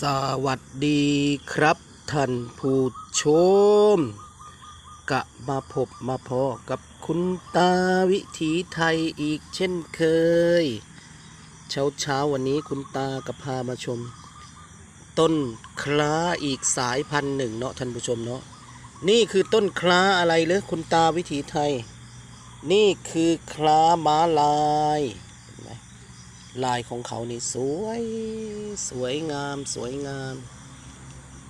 สวัสดีครับท่านผู้ชม กะมาพบมาพอกับคุณตาวิถีไทยอีกเช่นเคย เช้าเช้าวันนี้คุณตากับพามาชม ต้นคล้าอีกสายพันธุ์หนึ่งเนาะท่านผู้ชมเนาะนี่คือต้นคล้าอะไรเหรอคุณตาวิถีไทย นี่คือคล้าม้าลาย ลายของเขานี่สวย สวยงาม สวยงาม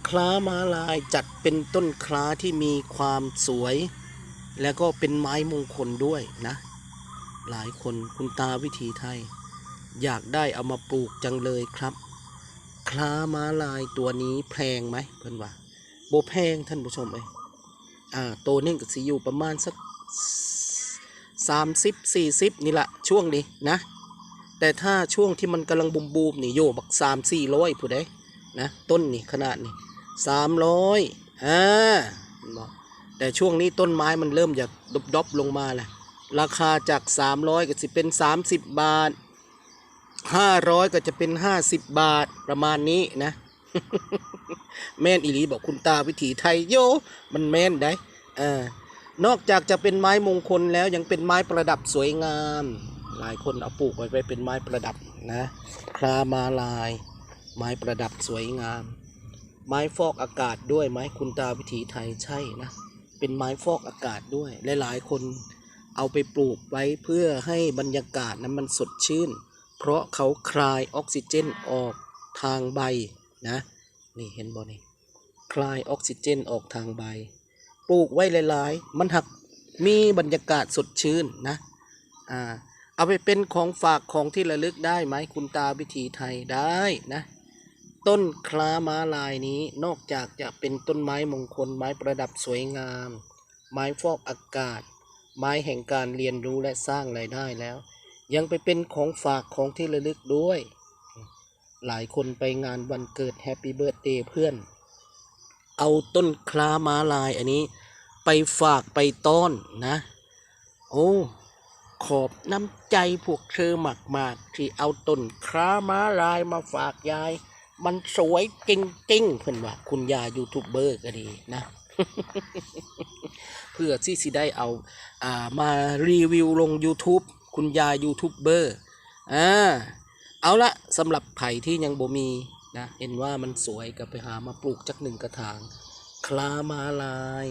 คล้ามาลายจัดเป็นต้นคล้าที่มีความสวย แล้วก็เป็นไม้มงคลด้วยนะ หลายคนคุณตาวิถีไทย อยากได้เอามาปลูกจังเลยครับ คล้ามาลายตัวนี้แพงไหมเพื่อนว่าโบแพงท่านผู้ชมเอ้ยอ่าโตวนึงก็สิอยู่ประมาณสักสามสิบสี่สิบนี่แหละช่วงนี้นะ แต่ถ้าช่วงที่มันกำลังบูมบูมๆนี่โยบักสามสี่ร้อยผู้ใดนะต้นนี่ขนาดนี่สามร้อยอ่าแต่ช่วงนี้ต้นไม้มันเริ่มจะดบดบๆลงมาแหละราคาจากสามร้อยก็จะเป็นสามสิบบาทห้าร้อยก็จะเป็นห้าสิบบาทประมาณนี้นะ แม่นอีลีบอกคุณตาวิถีไทยโยมันแม่นได้เออนอกจากจะเป็นไม้มงคลแล้วยังเป็นไม้ประดับสวยงาม หลายคนเอาปลูกไว้ไปเป็นไม้ประดับนะคลามาลาย ไม้ประดับสวยงาม ไม้ฟอกอากาศด้วยไหมคุณตาวิถีไทยใช่นะ เป็นไม้ฟอกอากาศด้วยหลายคนเอาไปปลูกไว้เพื่อให้บรรยากาศนั้นมันสดชื่น เพราะเขาคลายออกซิเจนออกทางใบนะนี่เห็นบ่นี่คลายออกซิเจนออกทางใบ ปลูกไว้หลาย ๆ มันหักมีบรรยากาศสดชื่นนะอ่า เอาไปเป็นของฝากของที่ระลึกได้ไหมคุณตาวิถีไทยได้นะ ต้นคลาม้าลายนี้นอกจากจะเป็นต้นไม้มงคลไม้ประดับสวยงาม ไม้ฟอกอากาศ ไม้แห่งการเรียนรู้และสร้างรายได้แล้ว ยังไปเป็นของฝากของที่ระลึกด้วย หลายคนไปงานวันเกิดแฮปปี้เบิร์ดเดย์เพื่อน เอาต้นคลาม้าลายอันนี้ ไปฝากไปต้อนนะ โอ้ ขอบน้ำใจพวกเธอมากๆ ที่เอาต้นคร้าม้าลายมาฝากยาย มันสวยจริงๆเพื่อนว่าคุณยายยูทูบเบอร์ก็ดีนะ เพื่อที่สิได้เอาอ่ามารีวิวลง YouTube คุณยายยูทูบเบอร์อ่าเอาละสำหรับไผ่ที่ยังบ่มีนะเห็นว่ามันสวยก็ไปหามาปลูกจักหนึ่งกระถาง คลามาลาย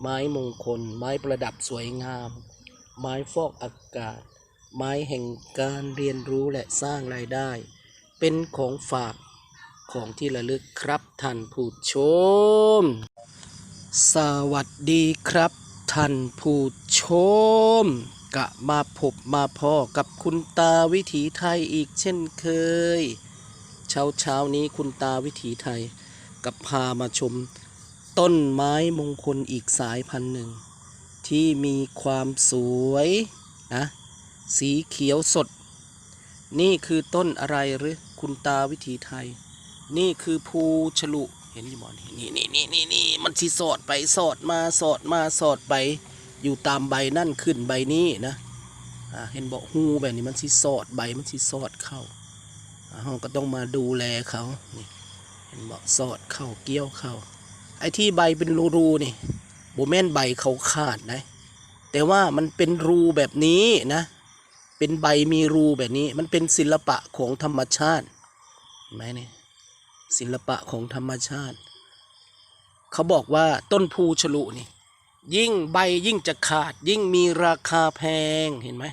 ไม้มงคล ไม้ประดับสวยงาม ไม้ฟอกอากาศ ไม้แห่งการเรียนรู้และสร้างรายได้ เป็นของฝากของที่ระลึกครับท่านผู้ชม สวัสดีครับท่านผู้ชม กะมาพบมาพ่อกับคุณตาวิถีไทยอีกเช่นเคย เช้าเช้านี้คุณตาวิถีไทย กับพามาชมต้นไม้มงคลอีกสายพันธุ์หนึ่ง ที่มีความสวยนะสีเขียวสด นี่คือต้นอะไรหรือคุณตาวิถีไทย นี่คือภูฉลุเห็นอยู่บ่นี่นี่นี่นี่นี่มันสิสอดไปสอดมาสอดมาสอดไป อยู่ตามใบนั่นขึ้นใบนี้นะอ่าเห็นบอกหูแบบนี้มันสิสอดใบมันสิสอดเข้าอ่าเราก็ต้องมาดูแลเขานี่เห็นบอกสอดเข้าเกี้ยวเข้าไอ้ที่ใบเป็นรูๆนี่ โบแม่นใบเขาขาดนะแต่ว่ามันเป็นรูแบบนี้นะ เป็นใบมีรูแบบนี้ มันเป็นศิลปะของธรรมชาติเห็นไหมเนี่ยศิลปะของธรรมชาติ เขาบอกว่าต้นพูฉลุนี่ยิ่งใบยิ่งจะขาด ยิ่งมีราคาแพงเห็นไหม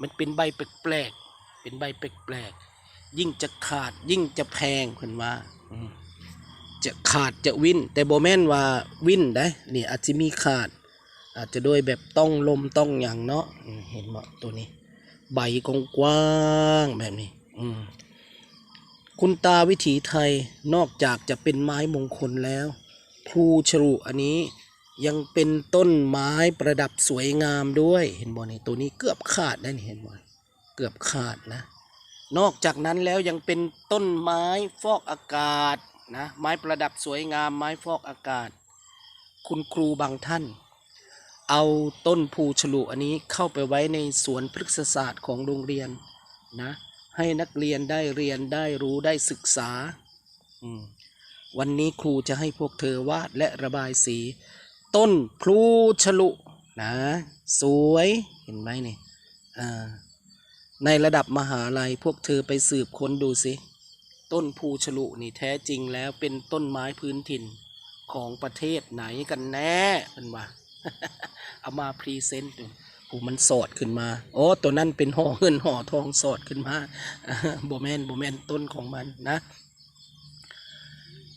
มันเป็นใบแปลกๆเป็นใบแปลกๆยิ่งจะขาดยิ่งจะแพงเพิ่นว่าอืม จะขาดจะวินแต่โบแมนว่าวินได้นี่อาจจะมีขาด อาจจะด้วยแบบต้องลมต้องอย่างเนาะเห็นบ่ตัวนี้ ใบกงกว้างแบบนี้ อืมคุณตาวิถีไทยนอกจากจะเป็นไม้มงคลแล้วพลูฉลุอันนี้ยังเป็นต้นไม้ประดับสวยงามด้วย เห็นบ่นี่ตัวนี้เกือบขาดได้เห็นบ่เกือบขาดนะ นอกจากนั้นแล้วยังเป็นต้นไม้ฟอกอากาศ นะไม้ประดับสวยงามไม้ฟอกอากาศ คุณครูบางท่าน เอาต้นภูฉลุอันนี้เข้าไปไว้ในสวนพฤกษศาสตร์ของโรงเรียนนะให้นักเรียนได้เรียนได้รู้ได้ศึกษา วันนี้ครูจะให้พวกเธอวาดและระบายสี ต้นพลูฉลุนะสวยเห็นไหมนี่อ่าในระดับมหาลัยพวกเธอไปสืบค้นดูสิ ต้นพูฉลุนี่แท้จริงแล้วเป็นต้นไม้พื้นถิ่นของประเทศไหนกันแน่เป็นว่าเอามาพรีเซนต์ดูโอ้มันสอดขึ้นมา โอ้ตัวนั้นเป็นห่อเงินห่อทองสอดขึ้นมาโบแมนโบแมนต้นของมันนะ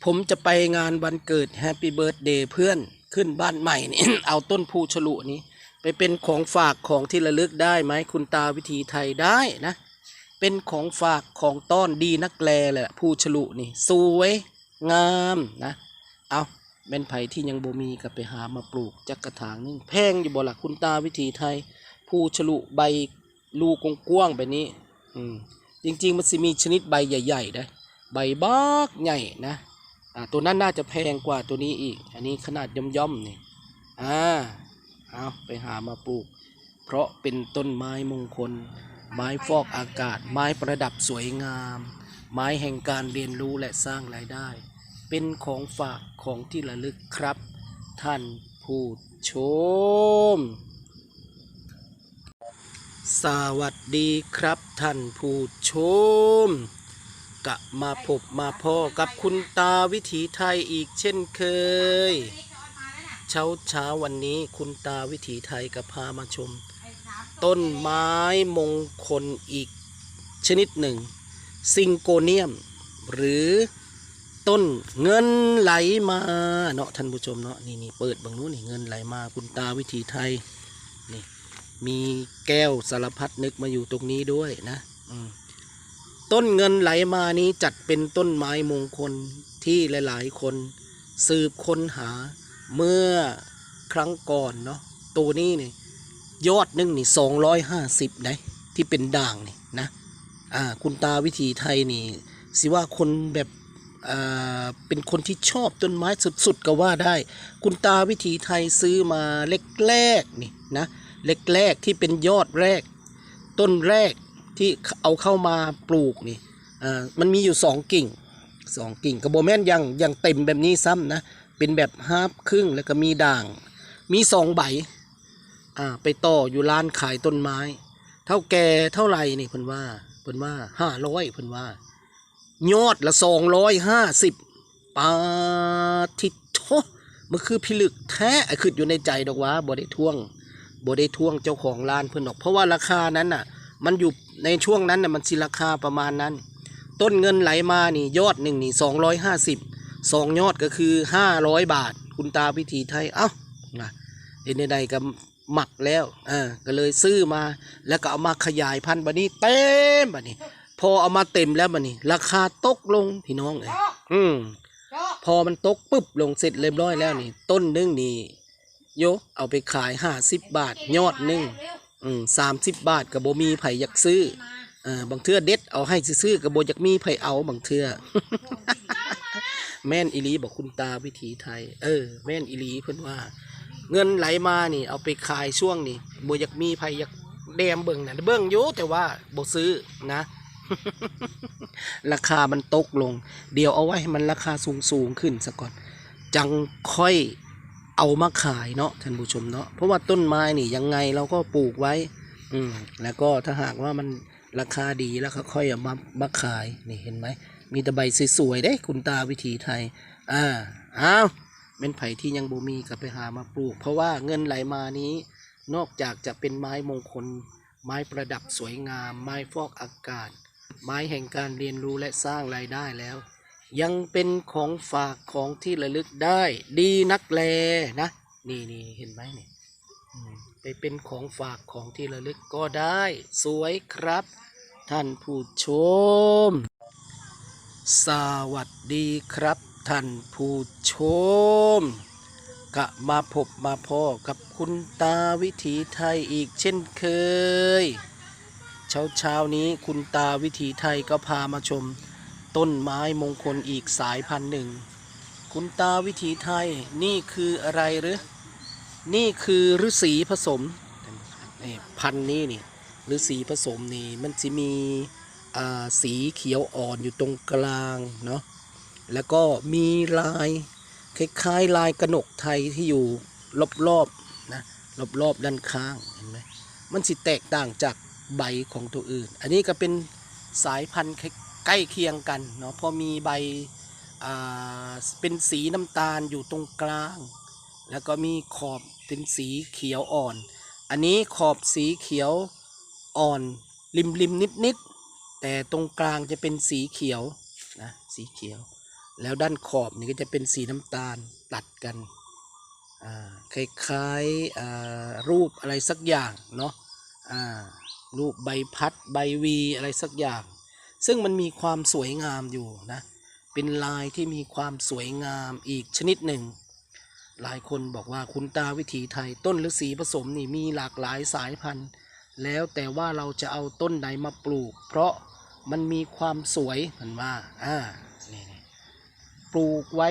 ผมจะไปงานวันเกิดแฮปปี้เบิร์ a เดย์เพื่อนขึ้นบ้านใหม่นี่เอาต้นพูฉลุนี้ ไปเป็นของฝากของที่ระลึกได้ไหมคุณตาวิธีไทยได้นะ เป็นของฝากของต้อนดีนักแลแหละผู้ฉลุนี่ สวยงามนะ เอาแม่นไผ่ที่ยังบ่มีก็ไปหามาปลูกจักกระถางนึงแพงอยู่บ่ล่ะคุณตาวิธีไทย ผู้ฉลุใบลูกกว้างแบบนี้ อืมจริง ๆ มันสิมีชนิดใบใหญ่ๆได้ใบบักใหญ่นะอ่าตัวนั้นน่าจะแพงกว่าตัวนี้อีก อันนี้ขนาดย่อมๆนี่อ่าเอาไปหามาปลูก เพราะเป็นต้นไม้มงคล ไม้ฟอกอากาศ ไม้ประดับสวยงาม ไม้แห่งการเรียนรู้และสร้างรายได้ เป็นของฝากของที่ระลึกครับ ท่านผู้ชม สวัสดีครับท่านผู้ชมกะมาพบมาพ่อกับคุณตาวิถีไทยอีกเช่นเคย เช้าเช้าวันนี้คุณตาวิถีไทยก็พามาชม ต้นไม้มงคลอีกชนิดหนึ่ง ซิงโกเนียม หรือต้นเงินไหลมาเนาะท่านผู้ชมเนาะนี่นี่เปิดบางนู้นนี่เงินไหลมาคุณตาวิถีไทยนี่มีแก้วสารพัดนึกมาอยู่ตรงนี้ด้วยนะต้นเงินไหลมานี้จัดเป็นต้นไม้มงคลที่หลาย ๆ คนสืบค้นหาเมื่อครั้งก่อนเนาะตัวนี้นี่ ยอดหนึงนี่สองร้อยห้าสิบได้ที่เป็นด่างนี่นะอ่าคุณตาวิถีไทยนี่สิว่าคนแบบอ่าเป็นคนที่ชอบต้นไม้สุดๆ ก็ว่าได้ คุณตาวิถีไทยซื้อมาเล็กแรกๆนี่นะเล็กแรกที่เป็นยอดแรก ต้นแรกที่เอาเข้ามาปลูกนี่อ่ามันมีอยู่สองกิ่งสองกิ่งกระโบแม่นยังยังเต็มแบบนี้ซ้ำนะเป็นแบบฮาร์ฟครึ่งแล้วก็มีด่าง มีสองใบ อ่าไปต่ออยู่ร้านขายต้นไม้ เท่าแก่เท่าไหร่นี่เพิ่นว่าเพิ่นว่าห้าร้อยเพิ่นว่า ยอดละสองร้อยห้าสิบปาทิโทมันคือพิลึกแท้ไอขึ้นอยู่ในใจดอกว่าบ่ได้ท่วงบ่ได้ท่วงเจ้าของร้านเพิ่นดอก เพราะว่าราคานั้นน่ะ มันอยู่ในช่วงนั้นน่ะมันสิราคาประมาณนั้น ต้นเงินไหลมานี่ยอดหนึ่งนี่สองร้อยห้าสิบสองยอดก็คือห้าร้อยบาท คุณตาพิธีไทย เอ้านะเห็นใดๆก็ หมักแล้วอ่าก็เลยซื้อมาแล้วก็เอามาขยายพันธุ์บัดนี้เต็มบัดนี้ พอเอามาเต็มแล้วบัดนี้ ราคาตกลงพี่น้องเอ้ยอืมพอมันตกปุ๊บลงเสร็จเรียบร้อยแล้วนี่ ต้นหนึงนี่โยเอาไปขายห้าสิบบาท ยอดหนึ่งอืมสามสิบบาทกับโบมีไผอยากซื้อเออบางเทื่อเด็ดเอาให้ซื้อๆกับโบอยากมีไผเอาบางเทื่อแม่นอิลีบอกคุณตาวิถีไทย เออ แม่นอิลีเพิ่นว่า เงินไหลมานี่ เอาไปขายช่วงนี่โบอยากมีไผอยากแดมเบิ่งนะเบิ่งอยู่แต่ว่าโบซื้อนะ ราคามันตกลง เดี๋ยวเอาไว้ให้มันราคาสูงสูงขึ้นซะก่อน จังค่อยเอามาขายเนาะท่านผู้ชมเนาะเพราะว่าต้นไม้นี่ยังไงเราก็ปลูกไว้ อืมแล้วก็ถ้าหากว่ามันราคาดีแล้วก็ค่อยเอามามาขายนี่เห็นไหมมีแต่ใบสวยๆเด้คุณตาวิถีไทย อ่าอ้าว เป็นไผ่ที่ยังบ่มีก็ไปหามาปลูก เพราะว่าเงินไหลมานี้ นอกจากจะเป็นไม้มงคล ไม้ประดับสวยงาม ไม้ฟอกอากาศ ไม้แห่งการเรียนรู้และสร้างรายได้แล้ว ยังเป็นของฝากของที่ระลึกได้ ดีนักแลนะ นี่นี่เห็นไหมนี่อืมไปเป็นของฝากของที่ระลึกก็ได้ สวยครับ ท่านผู้ชม สวัสดีครับ ท่านผู้ชมกะมาพบมาพ่อกับคุณตาวิถีไทยอีกเช่นเคย เช้าเช้านี้คุณตาวิถีไทยก็พามาชม ต้นไม้มงคลอีกสายพันธุ์หนึ่ง คุณตาวิถีไทยนี่คืออะไรหรือ นี่คือฤาษีผสมพันธุ์นี้นี่ฤาษีผสมนี่มันจะมีสีเขียวอ่อนอยู่ตรงกลางเนาะ แล้วก็มีลายคล้ายๆลายกระหนกไทยที่อยู่รอบๆนะรอบๆด้านข้างเห็นไหมมันสิแตกต่างจากใบของตัวอื่น อันนี้ก็เป็นสายพันธุ์ใกล้เคียงกันเนาะพอมีใบเป็นสีน้ำตาลอยู่ตรงกลาง แล้วก็มีขอบเป็นสีเขียวอ่อน อันนี้ขอบสีเขียวอ่อนริมริมนิดนิดๆแต่ตรงกลางจะเป็นสีเขียวนะสีเขียว แล้วด้านขอบนี่ก็จะเป็นสีน้ำตาลตัดกันคล้ายๆรูปอะไรสักอย่างเนาะรูปใบพัดใบวีอะไรสักอย่าง ซึ่งมันมีความสวยงามอยู่นะเป็นลายที่มีความสวยงามอีกชนิดหนึ่ง หลายคนบอกว่าคุณตาวิถีไทยต้นฤาษีผสมนี่มีหลากหลายสายพันธุ์ แล้วแต่ว่าเราจะเอาต้นไหนมาปลูก เพราะมันมีความสวยเหมือนว่าอ่า ปลูกไว้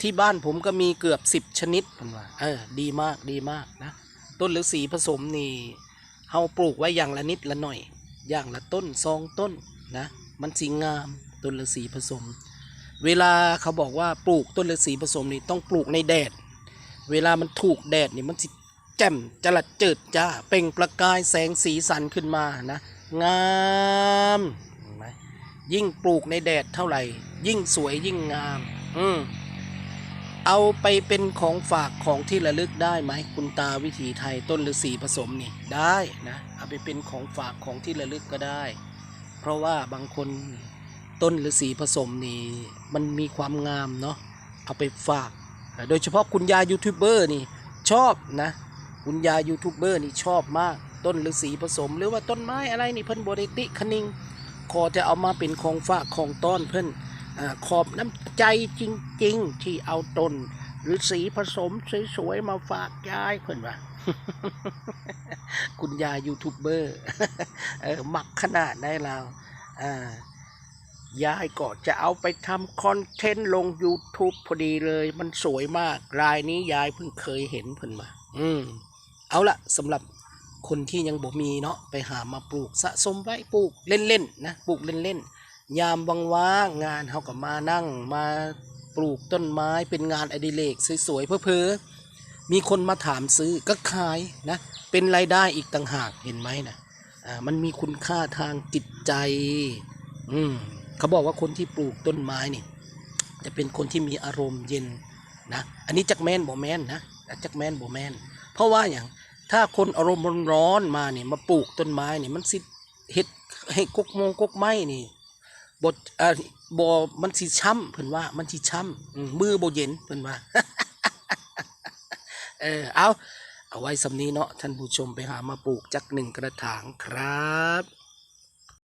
ที่บ้านผมก็มีเกือบสิบชนิดเหมือนว่าเออดีมากดีมากนะ ต้นฤาษีผสมนี่เฮาปลูกไว้อย่างละนิดละหน่อย อย่างละต้นซองต้นนะ มันสีงามต้นฤาษีผสม เวลาเขาบอกว่าปลูกต้นฤาษีผสมนี่ต้องปลูกในแดด เวลามันถูกแดดนี่มันสิแจ่มจลัดเจิดจ้าเปล่งประกายแสงสีสันขึ้นมานะ งามเห็นไหม ยิ่งปลูกในแดดเท่าไหร่ ยิ่งสวยยิ่งงาม อืมเอาไปเป็นของฝากของที่ระลึกได้ไหมคุณตาวิถีไทยต้นฤาษีผสมนี่ได้นะเอาไปเป็นของฝากของที่ระลึกก็ได้ เพราะว่าบางคนต้นฤาษีผสมนี่มันมีความงามเนาะเอาไปฝาก โดยเฉพาะคุณยายยูทูบเบอร์นี่ชอบนะ คุณยายยูทูบเบอร์นี่ชอบมาก ต้นฤาษีผสม หรือว่าต้นไม้อะไรนี่เพิ่นบริติคณิง ขอจะเอามาเป็นของฝากของต้อนเพิ่นอขอบน้ำใจจริง ๆ ที่เอาต้นฤาษีผสมสวยๆมาฝากยายเพิ่อนว่าคุณยายยูทูบเบอร์เออมักขนาดได้แล้วอ่ายายก็จะเอาไปทำคอนเทนต์ลง YouTube พอดีเลย มันสวยมาก รายนี้ยายเพิ่งเคยเห็นเพิ่นมา อืม เอาละสำหรับ คนที่ยังบ่มีเนาะไปหามาปลูกสะสมไว้ปลูกเล่นๆนะปลูกเล่นๆยามว่างๆงานเขาก็มานั่งมาปลูกต้นไม้เป็นงานอดิเรกสวยๆเพ้อๆมีคนมาถามซื้อก็ขายนะเป็นรายได้อีกต่างหากเห็นไหมนะอ่ามันมีคุณค่าทางจิตใจอืมเขาบอกว่าคนที่ปลูกต้นไม้นี่ จะเป็นคนที่มีอารมณ์เย็นนะอันนี้จักแมนบ่แมนนะจักแมนบ่แมนเพราะว่าอย่าง ถ้าคนอารมณ์ร้อนมาเนี่ยมาปลูกต้นไม้เนี่ยมันสิเห็ดให้กกมงกกไม้นี่บดอ่าบอมันสิช้ำเพิ่นว่า มันสิช้ำอืมมือบ่เย็นเพิ่นว่า เออเอาเอาไว้สำนี้เนาะท่านผู้ชมไปหามาปลูกจักหนึ่งกระถางครับ